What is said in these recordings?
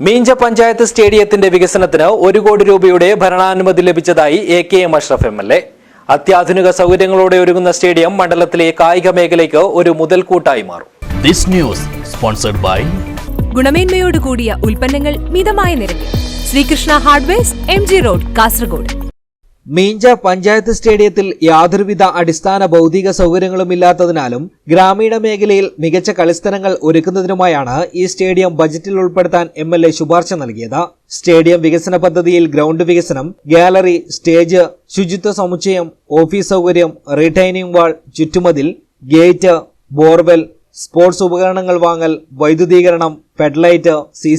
മീഞ്ച പഞ്ചായത്ത് സ്റ്റേഡിയത്തിന്റെ വികസനത്തിന് ഒരു കോടി രൂപയുടെ ഭരണാനുമതി ലഭിച്ചതായി A K M Ashraf M L A. അത്യാധുനിക സൗകര്യങ്ങളോടെ ഒരുങ്ങുന്ന സ്റ്റേഡിയം മണ്ഡലത്തിലെ കായിക മേഖലയ്ക്ക് ഒരു മുതൽക്കൂട്ടായി മാറും. ദിസ് ന്യൂസ് സ്പോൺസർഡ് ബൈ ഗുണമേന്മയോട് കൂടിയ ഉൽപ്പന്നങ്ങൾ മിതമായ നിരക്കിൽ. Sreekrishna hardware M G road Kasaragod. Meenja panchayat സ്റ്റേഡിയത്തിൽ യാതൊരുവിധ അടിസ്ഥാന ഭൗതിക സൗകര്യങ്ങളും ഇല്ലാത്തതിനാലും ഗ്രാമീണ മേഖലയിൽ മികച്ച കളിസ്ഥലങ്ങൾ ഒരുക്കുന്നതിനുമായാണ് ഈ സ്റ്റേഡിയം ബജറ്റിൽ ഉൾപ്പെടുത്താൻ എം എൽ എ ശുപാർശ നൽകിയത്. സ്റ്റേഡിയം വികസന പദ്ധതിയിൽ ഗ്രൗണ്ട് വികസനം ഗാലറി സ്റ്റേജ് ശുചിത്വ സമുച്ചയം ഓഫീസ് സൗകര്യം റീടൈനിംഗ് വാൾ ചുറ്റുമതിൽ ഗേറ്റ് ബോർവെൽ സ്പോർട്സ് ഉപകരണങ്ങൾ വാങ്ങൽ വൈദ്യുതീകരണം ഫെഡ്ലൈറ്റ് സി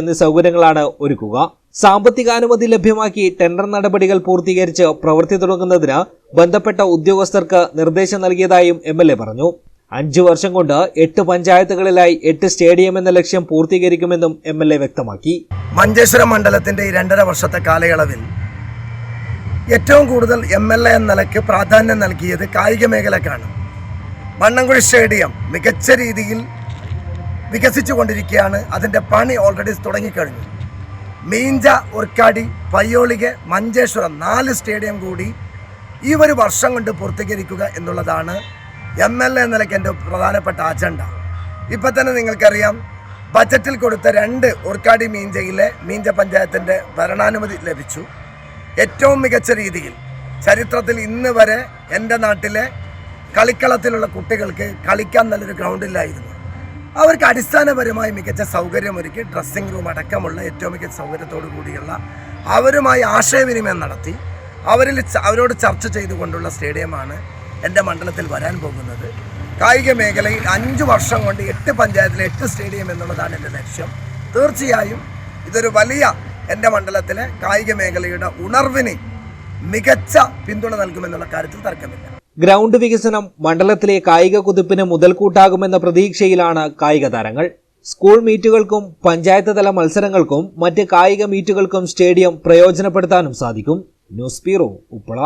എന്നീ സൗകര്യങ്ങളാണ് ഒരുക്കുക. സാമ്പത്തികാനുമതി ലഭ്യമാക്കി ടെൻഡർ നടപടികൾ പൂർത്തീകരിച്ച് പ്രവൃത്തി തുടങ്ങുന്നതിന് ബന്ധപ്പെട്ട ഉദ്യോഗസ്ഥർക്ക് നിർദ്ദേശം നൽകിയതായും എം പറഞ്ഞു. അഞ്ചു വർഷം കൊണ്ട് എട്ട് പഞ്ചായത്തുകളിലായി എട്ട് സ്റ്റേഡിയം എന്ന ലക്ഷ്യം പൂർത്തീകരിക്കുമെന്നും എം വ്യക്തമാക്കി. മഞ്ചേശ്വരം മണ്ഡലത്തിന്റെ ഈ രണ്ടര വർഷത്തെ കാലയളവിൽ ഏറ്റവും കൂടുതൽ എം എൽ എ എന്ന നിലയ്ക്ക് പ്രാധാന്യം നൽകിയത് കായിക മേഖലക്കാണ്. മണ്ണൻകുഴി സ്റ്റേഡിയം മികച്ച രീതിയിൽ വികസിച്ചു കൊണ്ടിരിക്കുകയാണ് അതിന്റെ പണി ഓൾറെഡി തുടങ്ങിക്കഴിഞ്ഞു. മീഞ്ച ഉർക്കാടി പയ്യോളിക മഞ്ചേശ്വരം നാല് സ്റ്റേഡിയം കൂടി ഈ ഒരു വർഷം കൊണ്ട് പൂർത്തീകരിക്കുക എന്നുള്ളതാണ് എം എൽ എ നിലയ്ക്ക് എന്റെ പ്രധാനപ്പെട്ട അജണ്ട. ഇപ്പം തന്നെ നിങ്ങൾക്കറിയാം ബജറ്റിൽ കൊടുത്ത രണ്ട് ഉർക്കാടി മീഞ്ചയിലെ മീഞ്ച പഞ്ചായത്തിന്റെ ഭരണാനുമതി ലഭിച്ചു. ഏറ്റവും മികച്ച രീതിയിൽ ചരിത്രത്തിൽ ഇന്ന് വരെ എന്റെ നാട്ടിലെ കളിക്കളത്തിലുള്ള കുട്ടികൾക്ക് കളിക്കാൻ നല്ലൊരു ഗ്രൗണ്ടില്ലായിരുന്നു അവർക്ക് അടിസ്ഥാനപരമായി മികച്ച സൗകര്യമൊരുക്കി ഡ്രസ്സിംഗ് റൂം അടക്കമുള്ള ഏറ്റവും മികച്ച സൗകര്യത്തോടു കൂടിയുള്ള അവരുമായി ആശയവിനിമയം നടത്തി അവരിൽ അവരോട് ചർച്ച ചെയ്തുകൊണ്ടുള്ള സ്റ്റേഡിയമാണ് എന്റെ മണ്ഡലത്തിൽ വരാൻ പോകുന്നത്. കായിക മേഖലയിൽ അഞ്ച് വർഷം കൊണ്ട് എട്ട് പഞ്ചായത്തിലെ എട്ട് സ്റ്റേഡിയം എന്നുള്ളതാണ് എന്റെ ലക്ഷ്യം. തീർച്ചയായും ഇതൊരു വലിയ എന്റെ മണ്ഡലത്തിലെ കായിക മേഖലയുടെ ഉണർവിന് മികച്ച പിന്തുണ നൽകുമെന്നുള്ള കാര്യത്തിൽ തർക്കമില്ല. ഗ്രൗണ്ട് വികസനം മണ്ഡലത്തിലെ കായിക കുതിപ്പിന് മുതൽക്കൂട്ടാകുമെന്ന പ്രതീക്ഷയിലാണ് കായിക താരങ്ങൾ. സ്കൂൾ മീറ്റുകൾക്കും പഞ്ചായത്ത് തല മത്സരങ്ങൾക്കും മറ്റ് കായിക മീറ്റുകൾക്കും സ്റ്റേഡിയം പ്രയോജനപ്പെടുത്താനും സാധിക്കും. News bureau Uppala.